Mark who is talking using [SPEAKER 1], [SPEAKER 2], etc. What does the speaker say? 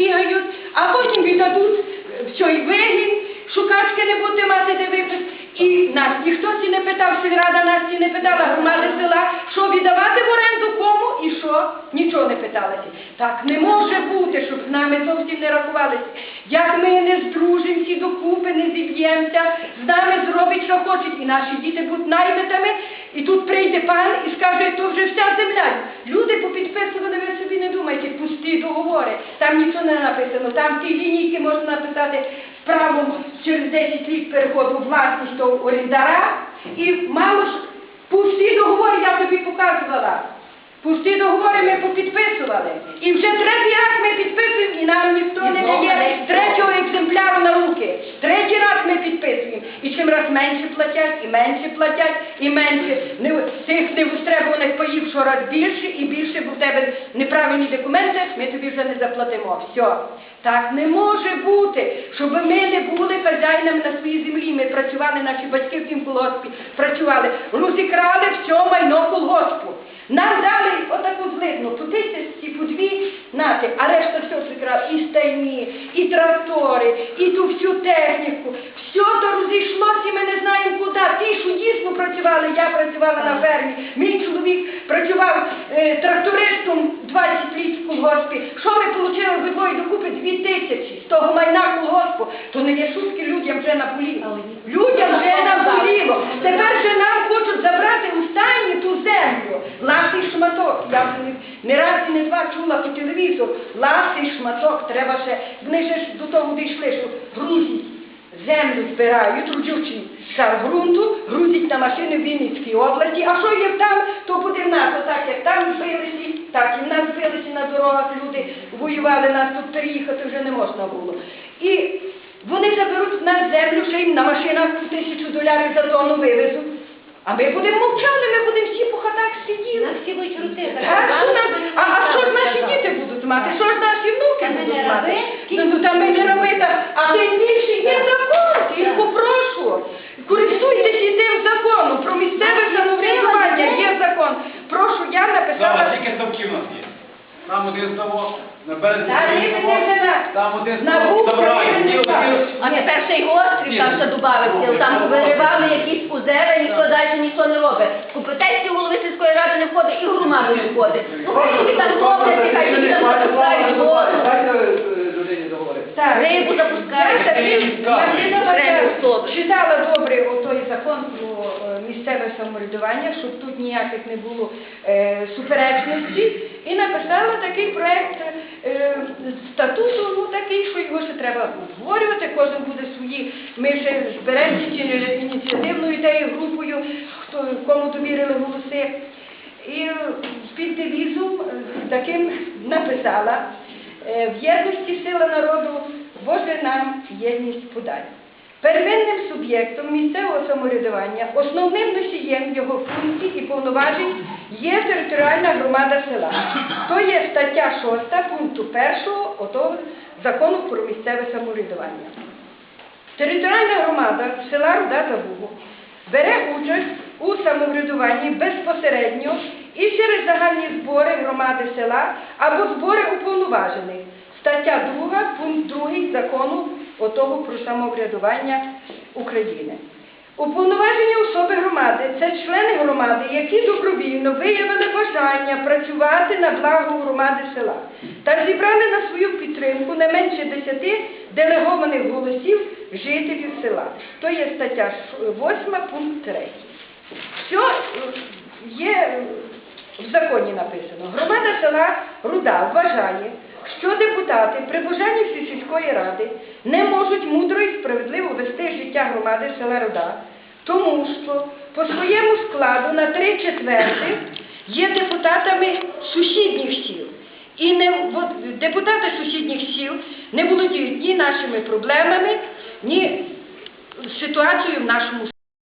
[SPEAKER 1] бігають, а потім віддадуть е, в цей вигін, шукачки не будете мати де випис. І нас ніхто ці не питав, сільрада нас ці не питала, громади села, що віддавати в оренду кому і що, нічого не питалися. Так не може бути, щоб з нами зовсім не рахувалися. Як ми не здружимося докупи, не зіб'ємося, з нами зробить, що хочуть, і наші діти будуть наймитами, і тут прийде пан і скаже, то вже вся земля. Люди попідписували, ви собі не думайте, пусті договори. Там нічого не написано. Там ті лінійки можна написати право через 10 літ переходу власність того орендара. І мало ж пусті договори я тобі показувала. Пусті договори ми попідписували. І вже третій раз ми підписуємо, і нам ніхто не дає третього екземпляру на руки. Третій раз ми підписуємо. І чим раз менше платять, і менше платять, і менше. Не, тих невостребуваних паїв що раз більше і більше, бо в тебе неправильні документи, ми тобі вже не заплатимо. Все. Так не може бути, щоб ми не були хазяїнами на своїй землі. Ми працювали, наші батьки в тім колгоспі працювали, розікрали все майно колгоспу. Нам дали отаку злидну, по по дві, нати, а решта все зікрали, і стайні, і трактори, і ту всю техніку. Все то розійшлося, і ми не знаємо куди. Ті, що дійсно працювали, я працювала на фермі, мій чоловік працював е, трактористом 20 літ в колгоспі. Що ми отримали ви двоє докупи? Дві тисячі з того майна колгоспу. То не є шутки людям вже наболіло. Людям вже наболіло. Тепер же нам хочуть забрати у стані ту землю. Ласий шматок. Я вже не, раз і не два чула по телевізору. Ласий шматок. Треба ще. Вони ще до того дійшли, що грузять. Землю збирають, родючий шар ґрунту, грузять на машини в Вінницькій області. А що є там, то буде в нас. Отак, як там збилися, так і в нас збилися на дорогах люди, воювали, нас тут переїхати вже не можна було. І вони заберуть в нас землю, ще їм на машинах тисячу долярів за тонну вивезуть. А ми будемо мовчати, ми будемо всі по хатах сиділи.
[SPEAKER 2] всі будуть рути.
[SPEAKER 1] А що нас- а, а що ж наші діти будуть мати? Що ж наші внуки
[SPEAKER 2] Та ми
[SPEAKER 1] будуть
[SPEAKER 2] не
[SPEAKER 1] мати?
[SPEAKER 2] раби.
[SPEAKER 1] Ну, ну там ми не раби, та- а тим більше є закон, я попрошу. Користуйтесь тим законом, про місцеве самоврядування є закон. Прошу, я
[SPEAKER 3] Зараз
[SPEAKER 1] написала.
[SPEAKER 3] тільки ставки в нас є. Там один ставок, на березі
[SPEAKER 1] ні,
[SPEAKER 3] другий ставок, там один ставок,
[SPEAKER 1] не
[SPEAKER 3] Ні,
[SPEAKER 1] знаєте.
[SPEAKER 2] А тепер ще гострів там ще добавився, там виривали якісь озера, ніхто далі ніхто не робить. Компетенції голови сільської ради не входить і громади не входить. Ну хай собі там роблять, хай собі там запускають воду.
[SPEAKER 4] Дайте е, людині договорити.
[SPEAKER 1] Так.
[SPEAKER 2] Рибу запускають.
[SPEAKER 1] Читала добре отой закон про е, місцеве самоврядування, щоб тут ніяких не було е, суперечностей, і написала такий проект е, статуту, ну такий, що його ще треба обговорювати, кожен буде свої, ми ще зберемося ініціативною ідеєю групою, хто кому довірили голоси. І е, під девізом е, таким написала е, в єдності сила народу Боже нам єдність подай. Первинним суб'єктом місцевого самоврядування, основним носієм його функцій і повноважень є територіальна громада села. То є стаття 6 пункту 1 отого закону про місцеве самоврядування. Територіальна громада села Руда Забугу бере участь у самоврядуванні безпосередньо і через загальні збори громади села або збори уповноважених. Стаття 2, пункт 2 закону отого про самоврядування України. Уповноважені особи громади це члени громади, які добровільно виявили бажання працювати на благо громади села та зібрали на свою підтримку не менше 10 делегованих голосів жителів села. То є стаття 8, пункт 3. Все е, є в законі написано. Громада села Руда вважає, що депутати при бажанні сільської ради не можуть мудро і справедливо вести життя громади села Руда, тому що по своєму складу на три четверти є депутатами сусідніх сіл. І не, депутати сусідніх сіл не володіють ні нашими проблемами, ні ситуацією в нашому